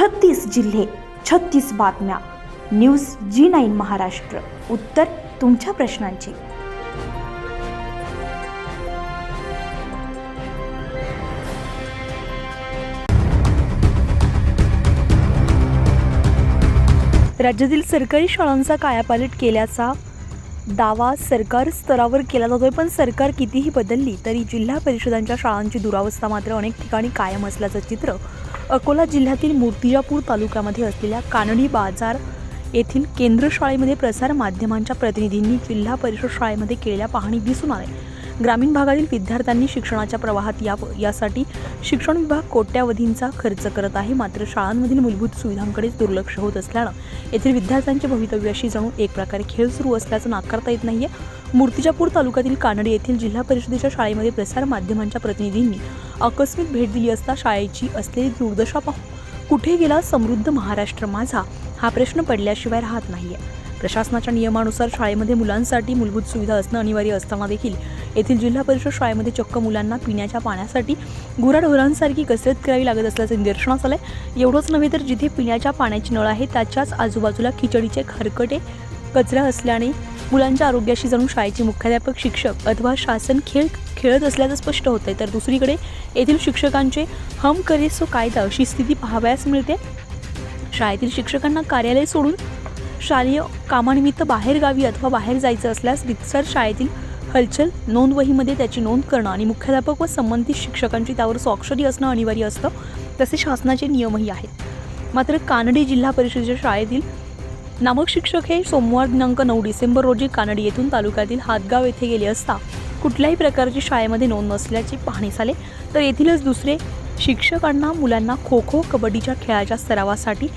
छत्तीस जिल्हे छत्तीस बातम्या. News G nine Maharashtra. उत्तर तुमच्या प्रश्नांची. राज्यातील सरकारी शाळांचा कायापालट केल्याचा दावा सरकार स्तरावर केला जातोय पण सरकार कितीही बदलली तरी जिल्हा परिषदांच्या शाळांची दुरावस्था मात्र अनेक ठिकाणी कायम असल्याचं चित्र अकोला जिल्ह्यातील मूर्तिजापूर तालुक्यामध्ये असलेल्या कानडी बाजार येथील केंद्र शाळेमध्ये प्रसार माध्यमांच्या प्रतिनिधींनी जिल्हा परिषद शाळेमध्ये केलेल्या पाहणी दिसून आले. ग्रामीण भागातील विद्यार्थ्यांनी शिक्षणाच्या प्रवाहात यावं यासाठी शिक्षण विभाग कोट्यावधींचा खर्च करत आहे मात्र शाळांमधील मूलभूत सुविधांकडेच दुर्लक्ष होत असल्यानं येथील विद्यार्थ्यांच्या भवितव्याशी जणू एक प्रकारे खेळ सुरू असल्याचं नाकारता येत नाहीये. मूर्तिजापूर तालुक्यातील कानडी येथील जिल्हा परिषदेच्या शाळेमध्ये प्रसार माध्यमांच्या प्रतिनिधींनी आकस्मिक भेट दिली असता शाळेची असलेली दुर्दशा पाहून कुठे गेला समृद्ध महाराष्ट्र माझा हा प्रश्न पडल्याशिवाय राहत नाहीये. प्रशासनाच्या नियमानुसार शाळेमध्ये मुलांसाठी मूलभूत सुविधा असणं अनिवार्य असताना देखील येथील जिल्हा परिषद शाळेमध्ये चक्क मुलांना पिण्याच्या पाण्यासाठी गुराढोरांसारखी कसरत करावी लागत असल्याचं निदर्शनास आलंय. एवढंच नव्हे तर जिथे पिण्याच्या पाण्याची नळ आहे त्याच्याच आजूबाजूला खिचडीचे खरकटे कचरा असल्याने मुलांच्या आरोग्याशी जणू शाळेचे मुख्याध्यापक शिक्षक अथवा शासन खेळ खेळत असल्याचं स्पष्ट होतंय. तर दुसरीकडे येथील शिक्षकांचे हम करेसो कायदा अशी स्थिती पाहावयास मिळते. शाळेतील शिक्षकांना कार्यालय सोडून शालेय कामानिमित्त बाहेर गावी अथवा बाहेर जायचं असल्यास रितसर शाळेतील हलचल नोंदवहीमध्ये त्याची नोंद करणं आणि मुख्याध्यापक व संबंधित शिक्षकांची त्यावर स्वाक्षरी असणं अनिवार्य असतं. तसे शासनाचे नियमही आहेत. मात्र कानडी जिल्हा परिषदेच्या शाळेतील नामक शिक्षक हे सोमवार दिनांक नऊ डिसेंबर रोजी कानडी येथून तालुक्यातील हातगाव येथे गेले असता कुठल्याही प्रकारची शाळेमध्ये नोंद नसल्याची पाहणी झाले तर येथीलच दुसरे शिक्षकांना मुलांना खो खो कबड्डीच्या खेळाच्या सरावासाठी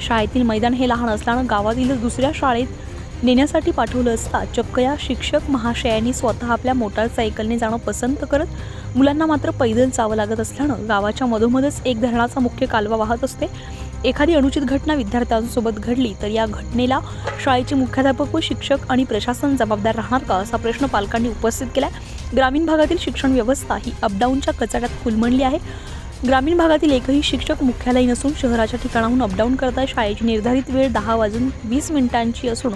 शाळेतील मैदान हे लहान असल्यानं गावातीलच दुसऱ्या शाळेत नेण्यासाठी पाठवलं असता चक्क या शिक्षक महाशयांनी स्वतः आपल्या मोटारसायकलने जाणं पसंत करत मुलांना मात्र पैदल जावं लागत असल्यानं गावाच्या मधोमधच एक धरणाचा मुख्य कालवा वाहत असते. एखादी अनुचित घटना विद्यार्थ्यांसोबत घडली तर या घटनेला शाळेचे मुख्याध्यापक व शिक्षक आणि प्रशासन जबाबदार राहणार का असा प्रश्न पालकांनी उपस्थित केला ग्रामीण भागातील शिक्षण व्यवस्था ही अपडाऊनच्या कचाट्यात कुलमणली आहे. ग्रामीण भागातील एकही शिक्षक मुख्यालयी नसून शहराच्या ठिकाणाहून अपडाऊन करता शाळेची निर्धारित वेळ दहा वाजून वीस मिनिटांची असून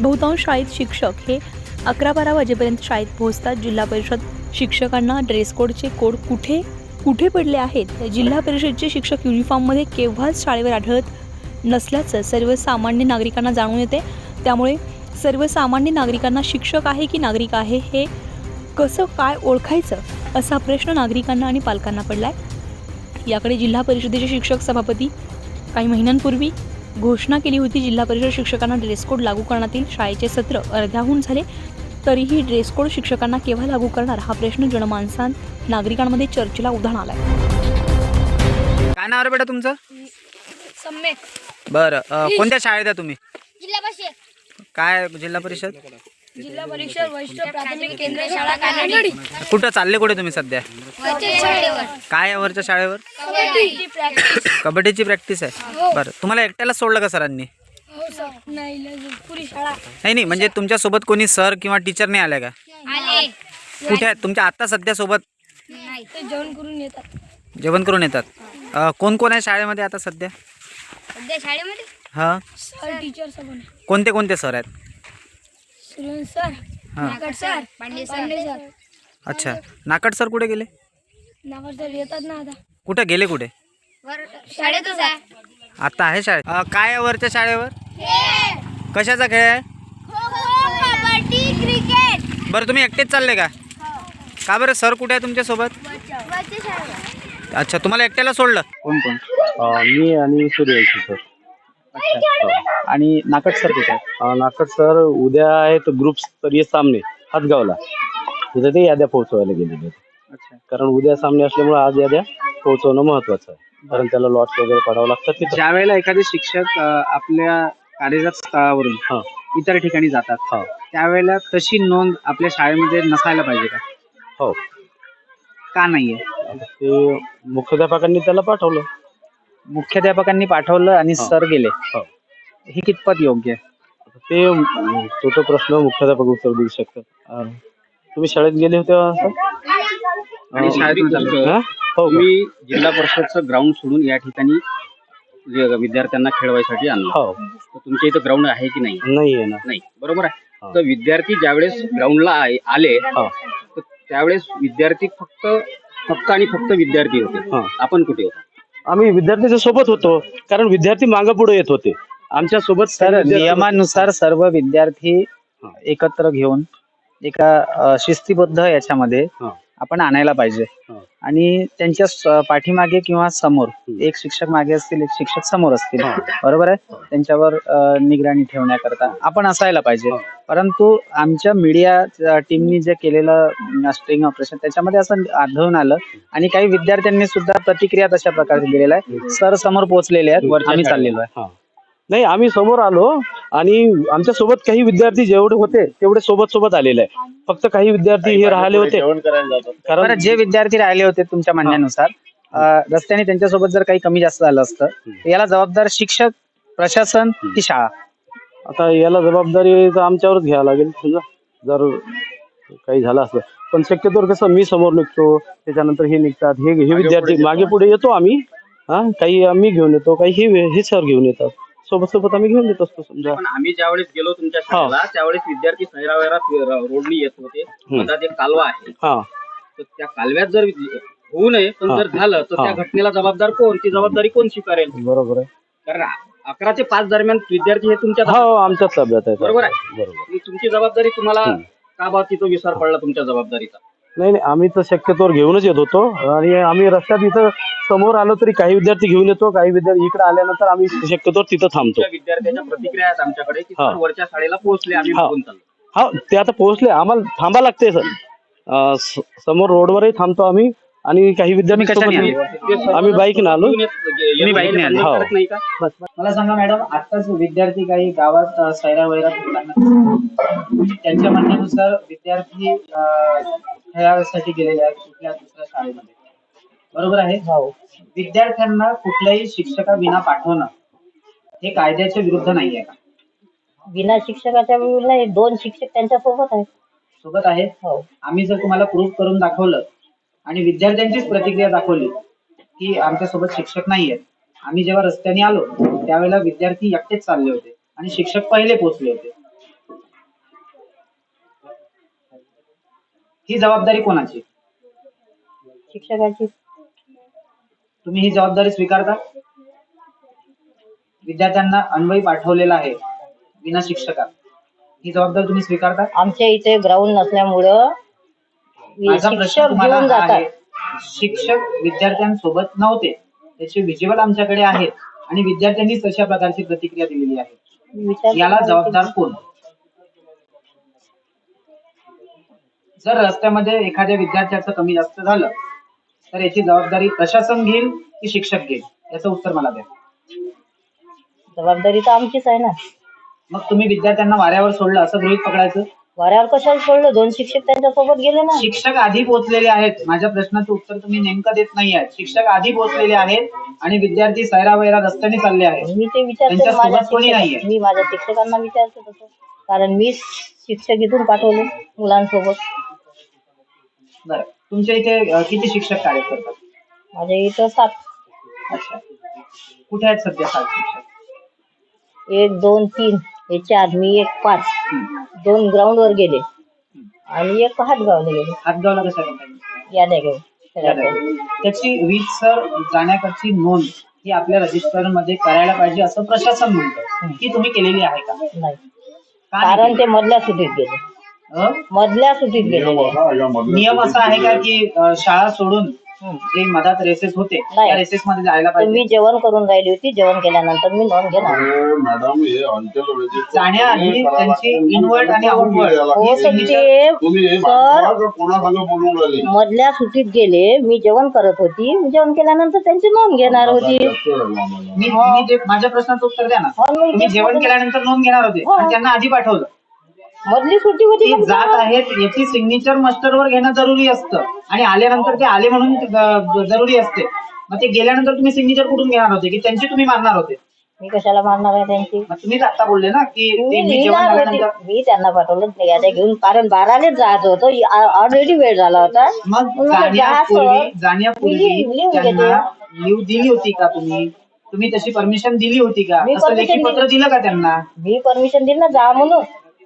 बहुतांश शाळेत शिक्षक हे अकरा बारा वाजेपर्यंत शाळेत पोहोचतात. जिल्हा परिषद शिक्षकांना ड्रेस कोडचे कोड कुठे कुठे पडले आहेत? जिल्हा परिषदचे शिक्षक युनिफॉर्ममध्ये केव्हाच शाळेवर आढळत नसल्याचं सर्वसामान्य नागरिकांना जाणून येते. त्यामुळे सर्वसामान्य नागरिकांना शिक्षक आहे की नागरिक आहे हे कसं काय ओळखायचं असा प्रश्न नागरिकांना आणि पालकांना पडला आहे याकडे जिल्हा परिषदेचे शिक्षक सभापती काही महिन्यांपूर्वी घोषणा केली होती. जिल्हा परिषद शिक्षकांना ड्रेस कोड लागू करण्यात येईल शाळेचे सत्र अर्ध्याहून झाले. तरीही ड्रेस कोड शिक्षकांना केव्हा लागू करणार हा प्रश्न जनमानसां नागरिकांमध्ये चर्चेला उधाण आलाय. काय नाव रे बेटा तुमचं? बरं अं, कोणत्या शाळेत आहे तुम्ही? जिल्हा परिषद. काय जिल्हा परिषद? जिल्हा परिषद वैष्णव प्राथमिक केंद्र शाळा कानडी. कुठं चालले कुठे तुम्ही सध्या? शाळेवर. काय आहे वरच्या शाळेवर? कबड्डीची प्रॅक्टिस आहे. बरं तुम्हाला एकट्याला सोडलं का सरांनी? हो सर. नाही पुरी शाळा. नाही नाही म्हणजे तुमच्यासोबत कोणी सर किंवा टीचर नाही आल्या का? आले. कुठे आहेत तुमच्या आत्ता सध्या सोबत नाही. ते जेवण करून येतात. जेवण करून येतात. अं, कोण कोण आहे शाळेमध्ये आता सध्या? सध्या शाळेमध्ये? हां? सर टीचर सब कोणते कोणते सर आहेत? सर हां. Nagad sir Pande sir. अच्छा. नाकड सर कुठे गेले? नागड सर येतात ना आता. कुठे? गेले कुठे? शाळेतच आहे. आता आहे शाळेत. अं, काय आहे वरच्या शाळेवर? कशाचा खेळ आहे? कबड्डी क्रिकेट बरं तुम्ही एकटेच चालले का? का बरं? सर कुठे आहे तुमच्यासोबत अच्छा तुम्हाला एकट्याला सोडलं. कोण कोण? अं, मी आणि सूर्यवंशी सर. आणि नाकट सर कुठे नाकट सर उद्या आहेत ग्रुप स्तरीय सामने हातगावला. तिथं ते याद्या पोहोचवायला गेलेले आहेत. कारण उद्या सामने असल्यामुळे आज याद्या पोहोचवणं महत्वाचं आहे. कारण त्याला लॉट्स वगैरे पडावं लागतात तिथं ज्या वेळेला एखादे शिक्षक अ, आपल्या कार्यरत स्थळावरून हा. इतर ठिकाणी जातात हा. त्यावेळेला तशी नोंद आपल्या शाळेमध्ये नसायला पाहिजे का? हो. का नाहीये? आता ते मुख्याध्यापकांनी त्याला पाठवलं. मुख्याध्यापकांनी पाठवलं आणि हा. सर गेले. हो. हे कितपत योग्य? आहे आता ते अं, तो तो प्रश्न मुख्याध्यापक उत्तर देऊ शकतात. अं, तुम्ही शाळेत गेले होते सर? आणि शाळेतून. हा? हो का? तुम्ही जिल्हा परिषदचं ग्राउंड सोडून या ठिकाणी जे विद्यार्थ्यांना खेळवायसाठी आणलं हो. तर तुमच्या इथं ग्राउंड आहे की नाही? नाही आहे ना. नाही. बरोबर आहे? हा. तर विद्यार्थी ज्यावेळेस ग्राउंडला आले हा. तर त्यावेळेस विद्यार्थी फक्त फक्त आणि फक्त विद्यार्थी होते. हा. आपण कुठे होतो? आम्ही विद्यार्थ्यांच्या सोबत होतो कारण विद्यार्थी मागे पुढे येत होते. आमच्यासोबत सर नियमानुसार सर्व विद्यार्थी एकत्र घेऊन एका अ, शिस्तीबद्ध याच्यामध्ये हा. आपण आणायला पाहिजे. हा. आणि त्यांच्या पाठीमागे किंवा समोर. एक शिक्षक मागे असतील एक शिक्षक समोर असतील. बरोबर आहे? त्यांच्यावर निगराणी ठेवण्याकरता आपण असायला पाहिजे. परंतु आमच्या मीडिया टीमनी जे केलेलं स्ट्रिंग ऑपरेशन त्याच्यामध्ये असं आढळून आलं. आणि काही विद्यार्थ्यांनी सुद्धा प्रतिक्रिया तशा प्रकारे दिलेल्या आहे सर समोर पोहोचलेले आहेत. आम्ही. चाललेलो आहे. नाही आम्ही समोर आलो आणि आमच्यासोबत काही विद्यार्थी जेवढे होते तेवढे सोबत सोबत आलेले आहे फक्त काही विद्यार्थी हे राहिले होते. कारण जे विद्यार्थी राहिले होते तुमच्या म्हणण्यानुसार अं, रस्त्याने त्यांच्यासोबत जर काही कमी जास्त झालं असतं तर याला जबाबदार शिक्षक प्रशासन की शाळा? आता याला जबाबदारी तर आमच्यावरच घ्यावं लागेल समजा जर काही झालं असलं. पण शक्यतोवर कसं मी समोर निघतो त्याच्यानंतर हे निघतात हे हे विद्यार्थी मागे पुढे येतो आम्ही. हा काही आम्ही घेऊन येतो काही हे हे सर घेऊन येतात. सोबत सोबत आम्ही घेऊन येत असतो समजा. पण आम्ही ज्यावेळेस गेलो तुमच्या हा. शाळेला त्यावेळेस विद्यार्थी सैरावैरा रोडनी येत होते. मधात एक कालवा आहे. हा. तर त्या कालव्यात जर होऊ नये पण हा. जर झालं तर त्या हा. घटनेला जबाबदार कोण? ती जबाबदारी कोण स्वीकारेल? बरोबर आहे. कारण अकरा ते पाच दरम्यान विद्यार्थी हे तुमच्या हो आमच्याच ताब्यात आहे. बरोबर आहे. बरोबर. तुमची जबाबदारी तुम्हाला. का बा तिथं विसर पडला तुमच्या जबाबदारीचा? नाही नाही आम्ही तर शक्यतोवर घेऊनच येत होतो. आणि आम्ही रस्त्यात इथं समोर आलो तरी काही विद्यार्थी घेऊन येतो काही विद्यार्थी इकडे आल्यानंतर आम्ही शक्यतोवर तिथं थांबतो. विद्यार्थ्यांच्या प्रतिक्रिया आहेत आमच्याकडे की हा. सर वरच्या शाळेला पोहोचले आम्ही हा. बघून चाललो. हा ते आता पोहोचले आम्हाला थांबा लागते सर. अं, स- समोर रोडवरही थांबतो आम्ही. आणि काही विद्यार्थी कशाने आले? आम्ही बाईकने आलो. तुम्ही येत- बाईकने आले? हो. करत नाही का मला सांगा मॅडम आताच विद्यार्थी काही गावात सैरा वैरा त्यांच्या म्हणण्यानुसार विद्यार्थी खेळासाठी गेलेले आहेत कुठल्या दुसऱ्या शाळेमध्ये? बरोबर आहे? विद्यार्थ्यांना कुठल्याही शिक्षकाविना पाठवणं हे कायद्याच्या विरुद्ध नाही आहे का? बिना शिक्षकाच्या वेळेला दोन शिक्षक त्यांच्यासोबत आहेत. सोबत आहे हो. आम्ही जर तुम्हाला प्रूफ करून दाखवलं आणि विद्यार्थ्यांचीच प्रतिक्रिया दाखवली की आमच्यासोबत शिक्षक नाहीयेत. आम्ही जेव्हा रस्त्याने आलो त्यावेळेला विद्यार्थी एकटेच चालले होते आणि शिक्षक पहिले पोहोचले होते. ही जबाबदारी कोणाची? शिक्षकाची. तुम्ही ही जबाबदारी स्वीकारता? विद्यार्थ्यांना अन्वयी पाठवलेला आहे विना शिक्षका ही जबाबदारी तुम्ही स्वीकारता? आमच्या इथे ग्राउंड नसल्यामुळं माझा प्रश्न शिक्षक तुम्हाला घेऊन हा जातात. आहे. शिक्षक विद्यार्थ्यांसोबत नव्हते. त्याचे व्हिज्युअल आमच्याकडे आहेत. आणि विद्यार्थ्यांनीच तशा प्रकारची प्रतिक्रिया दिलेली आहे. विचार याला जबाबदार कोण? जर रस्त्यामध्ये एखाद्या विद्यार्थ्याचं कमी जास्त झालं तर याची जबाबदारी प्रशासन घेईल की शिक्षक घेईल? याचं उत्तर मला द्या. जबाबदारी तर आमचीच आहे ना. मग तुम्ही विद्यार्थ्यांना वाऱ्यावर सोडलं असं गृहित पकडायचं? वाऱ्यावर कशाला सोडलं? दोन शिक्षक त्यांच्यासोबत गेले ना. शिक्षक आधी पोहोचलेले आहेत. माझ्या प्रश्नाचं उत्तर तुम्ही नेमकं देत नाही आहेत. शिक्षक आधी पोहोचलेले आहेत आणि विद्यार्थी सैरा वैरा रस्त्याने चालले आहेत. मी ते विचारते त्यांच्या माझ्या सोबत कोणी नाहीये. शिक्षक- मी माझ्या शिक्षकांना विचारते तसं. कारण मी शिक्षक इथून पाठवले मुलांसोबत. बरं. तुमच्या इथे अं, किती शिक्षक कार्य करतात? माझ्या इथं सात. अच्छा. कुठे आहेत सध्या सात शिक्षक? एक दोन तीन. हे चार मी एक पाच. दोन ग्राउंड वर गेले आणि एक हातगावला गेले हातगावला कशा करतात याद्या घेऊन. त्याची वीज सर जाण्याकडची नोंद ही आपल्या रजिस्टरमध्ये करायला पाहिजे असं प्रशासन म्हणतं ती तुम्ही केलेली आहे का नाही का नाही कारण ते मधल्या सुटीत गेले केली? अं? मधल्या सुटीत गेलेले नियम असा आहे का की अं, शाळा सोडून. जे मधात रेसेस होते. त्या रेसेस मध्ये जायला तर पाहिजे. मी जेवण करून राहिली होती जेवण केल्यानंतर मी नोंद घेणार. मॅडम हे जाण्याआधी त्यांची आणि तुम्ही कोणासंग बोलून राहिले? मधल्या सुटीत गेले मी जेवण करत होती मी जेवण केल्यानंतर त्यांची नोंद घेणार होती. मी मी जे माझ्या प्रश्नाचं उत्तर द्या ना. हो, मी तुम्ही तेच जेवण. केल्यानंतर नोंद घेणार होते. हो. आणि त्यांना आधी पाठवलं. मधली सुट्टी होती ती जात आहेत याची सिग्नेचर मास्टरवर घेणं जरुरी असतं. आणि आल्यानंतर ते आले म्हणून ग- जरुरी असते. मग ते गेल्यानंतर तुम्ही सिग्नेचर कुठून घेणार होते? की त्यांची तुम्ही मारणार होते? मी कशाला मारणार आहे त्यांची? मग तुम्हीच आता बोलले ना की मी ते मी जेवण लिहिणार होती. झाल्यानंतर मी त्यांना पाठवलं घेऊन कारण बारालेच जायचं होतं. ऑलरेडी वेळ झाला होता. मग जाण्यापूर्वी सर. मी जाण्यापूर्वी लिहून घेते. त्यांना लिव दिली होती का तुम्ही? तुम्ही तशी परमिशन दिली होती का? मी असं permission लेखी पत्र. दिलं का त्यांना? मी परमिशन दिली ना जा म्हणून.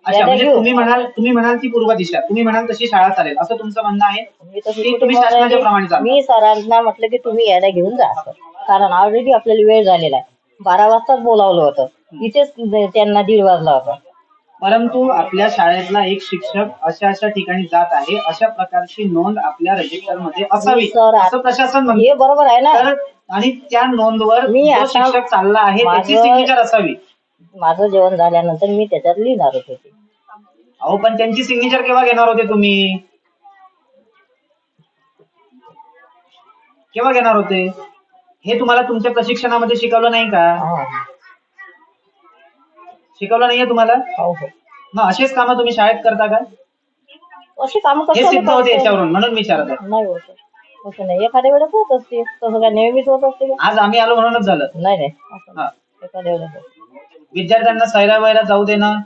अच्छा म्हणजे. तुम्ही म्हणाल तुम्ही म्हणाल ती पूर्व दिशा. तुम्ही म्हणाल तशी शाळा चालेल. असं तुमचं म्हणणं आहे. मी तशी की कुठे तुम्ही म्हणाली? शासनाच्या प्रमाणे. मी सरांना म्हटलं की तुम्ही यायला घेऊन जा असं. कारण ऑलरेडी आपल्याला वेळ झालेला आहे. बारा वाजताच बोलावलं होतं. इथेच त्यांना दीड वाजला होता. परंतु आपल्या शाळेतला एक शिक्षक अशा अशा ठिकाणी जात आहे. अशा प्रकारची नोंद आपल्या रजिस्टरमध्ये असावी. सर, असं प्रशासन म्हणतं. हे बरोबर आहे ना? तर आणि त्या नोंदवर मी जो आता- शिक्षक चालला आहे त्याची माझं- सिग्नेचर असावी. माझं जेवण झाल्यानंतर मी त्याच्यात लिहिणारच होते. अहो पण त्यांची सिग्नेचर केव्हा घेणार होते तुम्ही? केव्हा घेणार होते? हे तुम्हाला तुमच्या प्रशिक्षणामध्ये शिकवलं नाही का? हा. शिकवलं नाहीये तुम्हाला? हो हो. मग असेच कामं तुम्ही शाळेत करता का? अशी काम हे सिद्ध होते याच्यावरून म्हणून विचारत आहे. नाही होत. तसं नाही. एखाद्या वेळेस होत असते. तसं काय नेहमीच होत असते का? आज आम्ही आलो म्हणूनच झालं. नाही नाही. असं हा. नाही. एखाद्या वेळेस होतं. विद्यार्थ्यांना सैरा वैरा जाऊ देणं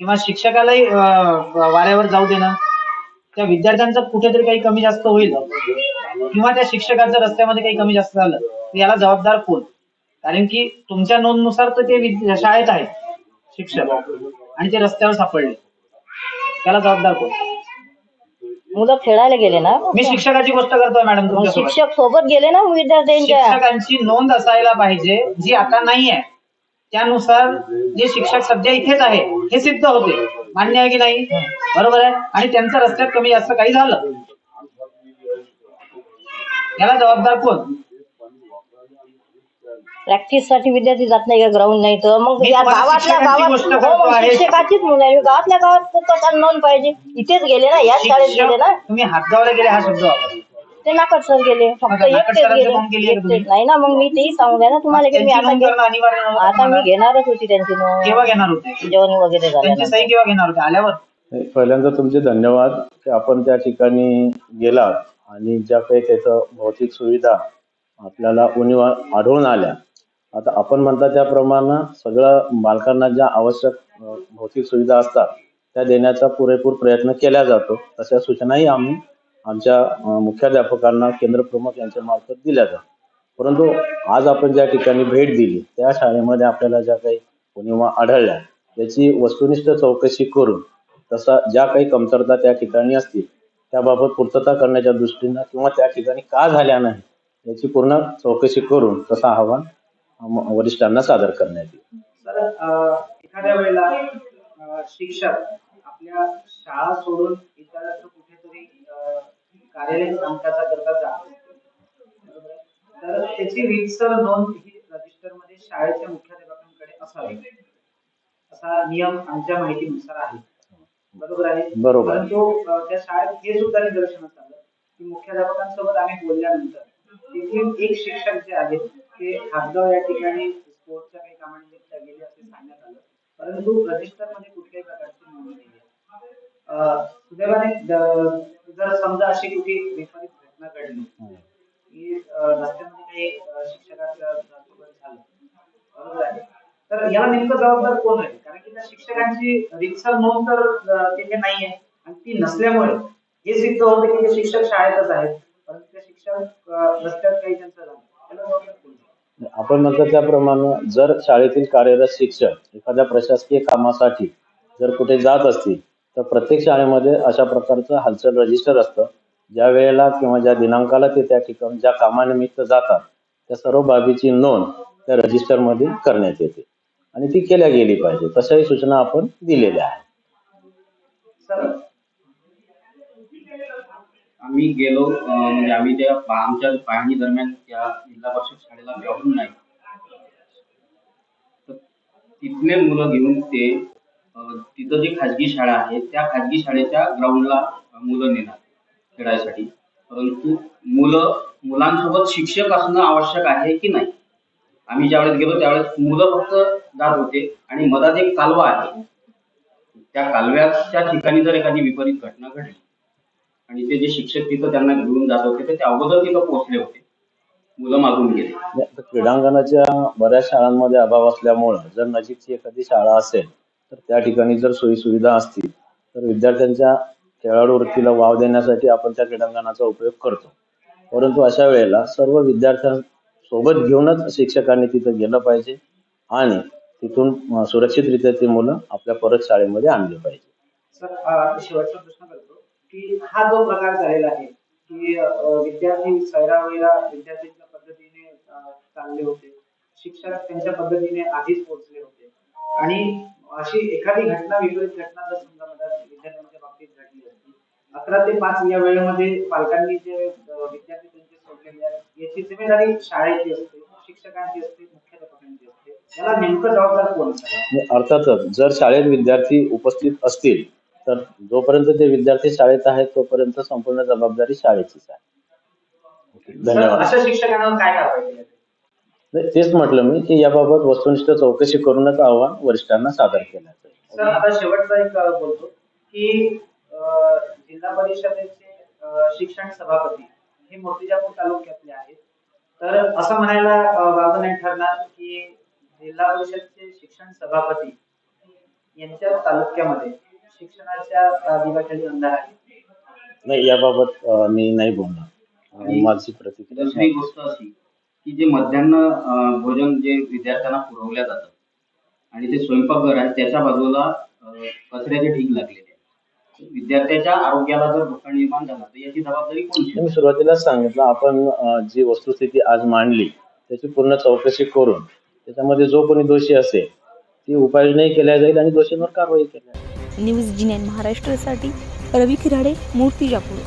किंवा शिक्षकालाही वाऱ्यावर जाऊ देणं त्या विद्यार्थ्यांचं कुठेतरी काही कमी जास्त होईल. किंवा त्या शिक्षकाचं रस्त्यामध्ये काही कमी जास्त झालं तर याला जबाबदार कोण? कारण की तुमच्या नोंदनुसार तर ते शाळेत आहेत शिक्षक आणि ते रस्त्यावर सापडले. त्याला जबाबदार कोण? मुलं खेळायला गेले ना? मी शिक्षकाची गोष्ट करतोय मॅडम शिक्षक सोबत गेले ना विद्यार्थ्यांच्या शिक्षकांची नोंद असायला पाहिजे जी आता नाही आहे. त्यानुसार जे शिक्षक सध्या इथेच आहे हे सिद्ध होते. मान्य आहे की नाही? बरोबर आहे? आणि त्यांचं रस्त्यात कमी जास्त काही झालं. याला जबाबदार कोण? प्रॅक्टिससाठी विद्यार्थी जात नाही का ग्राउंड नाही तर? मग मी या तुम्हाला गावातल्या शिक्षकांची गावात गोष्ट हो, करतो मग आहे. शिक्षकाचीच मुलं आहे. गावातल्या गावात तर तसा नोंद पाहिजे. इथेच गेले ना याच शाळेत गेले ना? तुम्ही हातगावला गेले हा शब्द वापरला ते नाकट सर गेले. फक्त आता नाकट एकटेच सरांची गेले. नोंद केली आहे का तुम्ही? एकटेच. नाही ना मग मी तेही सांगू द्या ना तुम्हाला की मी त्यांची आता नोंद घे- करणं अनिवार्य नव्हतं आता मी तुम्हाला. घेणारच होती त्यांची नोंद. घेणार होते? जेवण वगैरे त्यांची झाल्यानंतर सही केव्हा घेणार होते? आल्यावर? नाही, पहिल्यांदा तुमचे धन्यवाद की आपण त्या ठिकाणी गेलात आणि ज्या काही त्याचं भौतिक सुविधा आपल्याला उणीव आढळून आल्या. आता आपण म्हणता त्याप्रमाणे सगळं बालकांना ज्या आवश्यक अ, भौतिक सुविधा असतात त्या देण्याचा पुरेपूर प्रयत्न केला जातो. तशा सूचनाही आम्ही आमच्या मुख्याध्यापकांना केंद्र प्रमुख यांच्या मार्फत दिल्या जातात. परंतु आज आपण ज्या ठिकाणी भेट दिली त्या शाळेमध्ये आपल्याला ज्या काही उणीवा आढळल्या त्याची वस्तुनिष्ठ चौकशी करून तसा ज्या काही कमतरता त्या ठिकाणी असतील त्याबाबत पूर्तता करण्याच्या दृष्टीनं किंवा त्या ठिकाणी का झाल्या नाही याची पूर्ण चौकशी करून तसा आव्हान वरिष्ठांना सादर करण्यात येईल. तर एखाद्या वेळेला शिक्षक आपल्या शाळा सोडून इतरत्र कुठेतरी कार्यालयीन कामकाजाकरता? तर त्याची रीतसर नोंद ही रजिस्टरमध्ये शाळेच्या मुख्याध्यापकांकडे असावी. असा नियम आमच्या माहितीनुसार आहे. बरोबर आहे? बरोबर. परंतु त्या शाळेत हे सुद्धा निदर्शनास आलं की मुख्याध्यापकांसोबत आम्ही बोलल्यानंतर तेथील एक शिक्षक जे आहेत ते हातगाव या ठिकाणी स्पोर्टच्या काही कामानिमित्त गेले असे सांगण्यात आलं. परंतु रजिस्टरमध्ये कुठल्याही प्रकारची नोंद नाही. सुदैवाने जर समजा अशी कुठे विपरीत घटना घडली की रस्त्यामध्ये काही शिक्षकाचं सोबत झालं बरोबर आहे. तर याला नेमकं जबाबदार कोण आहे? कारण की त्या शिक्षकांची रितसर नोंद तर तिथे नाही आहे आणि ती नसल्यामुळे हे सिद्ध होतं की ते शिक्षक शाळेतच आहेत परंतु ते शिक्षक रस्त्यात काही त्यांचं झालं. त्याला जबाबदार कोण आहे? आपण म्हणतो त्याप्रमाणे जर शाळेतील कार्यरत शिक्षक एखाद्या प्रशासकीय कामासाठी जर कुठे जात असतील तर प्रत्येक शाळेमध्ये अशा प्रकारचं हालचाल रजिस्टर असतं. ज्या वेळेला किंवा ज्या दिनांकाला ते त्या ठिकाणी ज्या कामानिमित्त जातात त्या सर्व बाबीची नोंद त्या रजिस्टरमध्ये करण्यात येते. आणि ती केल्या गेली पाहिजे. तशाही सूचना आपण दिलेल्या आहेत. सर आम्ही गेलो म्हणजे आम्ही त्या आमच्या पाहणी दरम्यान त्या जिल्हा परिषद शाळेला जाऊन नाही. तिथले मुलं घेऊन ते तिथं जी खाजगी शाळा आहे त्या खाजगी शाळेच्या ग्राउंडला मुलं नेणार खेळायसाठी. परंतु मुलं मुलांसोबत शिक्षक असणं आवश्यक आहे की नाही? आम्ही ज्यावेळेस गेलो त्यावेळेस मुलं फक्त जात होते आणि मधात एक कालवा आहे. त्या कालव्याच्या ठिकाणी जर एखादी विपरीत घटना घडली आणि ते जे शिक्षक तिथं त्यांना घेऊन जात होते तर ते अगोदर तिथं पोहोचले होते. मुलं मागून गेले. क्रीडांगणाच्या बऱ्याच शाळांमध्ये अभाव असल्यामुळं जर नजीकची एखादी शाळा असेल तर त्या ठिकाणी जर सोयीसुविधा असतील तर विद्यार्थ्यांच्या खेळाडू वृत्तीला वाव देण्यासाठी आपण त्या क्रीडांगणाचा उपयोग करतो. परंतु अशा वेळेला सर्व विद्यार्थ्यां सोबत घेऊनच शिक्षकांनी तिथं गेलं पाहिजे आणि तिथून सुरक्षितरित्या ती मुलं आपल्या परत शाळेमध्ये आणली पाहिजे. सर शेवटचा प्रश्न करतो की हा जो प्रकार झालेला आहे की विद्यार्थी सैरावैरा विद्यार्थ्यांच्या पद्धतीने चांगले होते. शिक्षक त्यांच्या पद्धतीने आधीच पोहोचले होते. आणि अशी एखादी घटना विपरीत घटना जर समजा विद्यार्थ्यांच्या बाबतीत घडली असती अकरा ते पाच या वेळेमध्ये पालकांनी जे विद्यार्थी त्यांचे सोडलेले आहेत याची जिम्मेदारी शाळेची असते शिक्षकांची असते मुख्याध्यापकांची असते. याला नेमकं जबाबदार कोण अर्थातच जर शाळेत विद्यार्थी उपस्थित असतील तर जोपर्यंत ते विद्यार्थी शाळेत आहेत तोपर्यंत संपूर्ण जबाबदारी शाळेचीच आहे. धन्यवाद. अशा शिक्षकांवर काय? नाही, तेच म्हटलं मी की याबाबत वस्तुनिष्ठ चौकशी करूनच अहवाल वरिष्ठांना सादर केला सर आता शेवटचा एक बोलतो की जिल्हा परिषदेचे शिक्षण सभापती हे मूर्तिजापूर तालुक्यातले आहेत. तर असं म्हणायला बाबा नाही ठरणार की जिल्हा परिषदचे शिक्षण सभापती यांच्या तालुक्यामध्ये शिक्षणाच्या दिवाखाली अंधार आहे. नाही याबाबत मी नाही बोलणार. माझी प्रतिक्रिया दुसरी गोष्ट अशी की जे मध्यान्ह भोजन जे विद्यार्थ्यांना पुरवल्या जातं आणि ते स्वयंपाकघर आहे त्याच्या बाजूला कचऱ्याचे ढीग लागलेले आहेत. विद्यार्थ्याच्या आरोग्याला जर धोका निर्माण झाला तर याची जबाबदारी मी सुरुवातीलाच सांगितलं आपण जी वस्तुस्थिती आज मांडली त्याची पूर्ण चौकशी करून त्याच्यामध्ये जो कोणी दोषी असेल ती उपाययोजनाही केल्या जाईल आणि दोषींवर कारवाई केल्या जाईल. न्यूज जी नाईन महाराष्ट्रासाठी रवी खिराडे मूर्तिजापूर.